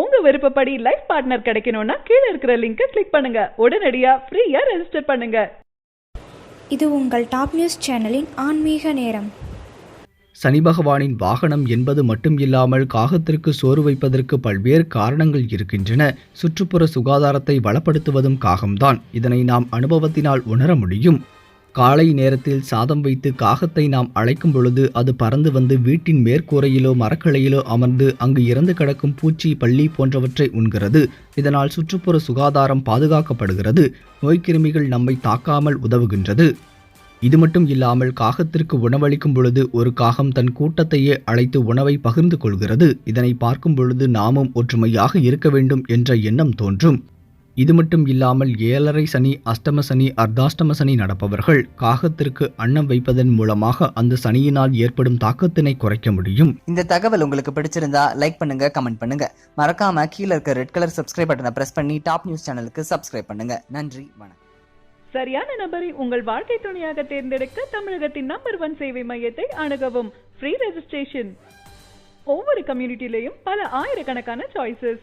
உங்க விருப்பப்படி life partner கிடைக்கணும்னா கீழே இருக்கிற லிங்கை கிளிக் பண்ணுங்க. உடனடியா ஃப்ரீயா ரெஜிஸ்டர் பண்ணுங்க. இது உங்கள் டாப் நியூஸ் சேனலின் ஆன்மீக நேரம். சனி பகவானின் வாகனம் என்பது மட்டும் இல்லாமல் காகத்திற்கு சோறு வைப்பதற்கு பல்வேறு காரணங்கள் இருக்கின்றன. சுற்றுப்புற சுகாதாரத்தை வளப்படுத்துவதும் காகம்தான். இதனை நாம் அனுபவத்தினால் உணர முடியும். காலை நேரத்தில் சாதம் வைத்து காகத்தை நாம் அழைக்கும் பொழுது அது பறந்து வந்து வீட்டின் மேற்கூரையிலோ மரக்கிளையிலோ அமர்ந்து அங்கு இறந்து கிடக்கும் பூச்சி பள்ளி போன்றவற்றை உண்கிறது. இதனால் சுற்றுப்புற சுகாதாரம் பாதுகாக்கப்படுகிறது. நோய்க்கிருமிகள் நம்மை தாக்காமல் உதவுகின்றது. இது மட்டும் இல்லாமல் காகத்திற்கு உணவளிக்கும் பொழுது ஒரு காகம் தன் கூட்டத்தையே அழைத்து உணவை பகிர்ந்து கொள்கிறது. இதனை பார்க்கும் பொழுது நாமும் ஒற்றுமையாக இருக்க வேண்டும் என்ற எண்ணம் தோன்றும். இது மட்டும் இல்லாமல் ஏழரை சனி அஷ்டம சனி அர்த்தாஷ்டம சனி நடப்பவர்கள் காகத்திற்கு அன்னம் வைப்பதன் மூலமாக அந்த சனியினால் ஏற்படும் தாக்கத்தினை குறைக்க முடியும். இந்த தகவல் உங்களுக்கு பிடிச்சிருந்தா லைக் பண்ணுங்க கமெண்ட் பண்ணுங்க. மறக்காம கீழே இருக்க ரெட் கலர் சப்ஸ்கிரைப் பட்டனை பிரஸ் பண்ணி டாப் நியூஸ் சேனலுக்கு சப்ஸ்கிரைப் பண்ணுங்க. நன்றி வணக்கம். சரியான நபரை உங்கள் வாழ்க்கை துணையாக தேர்ந்தெடுக்க தமிழகத்தின் நம்பர் ஒன் சேவை மையத்தை அணுகவும். ஃப்ரீ ரெஜிஸ்ட்ரேஷன் ஒவ்வொரு கம்யூனிட்டிலையும் பல ஆயிரக்கணக்கான சாய்ஸஸ்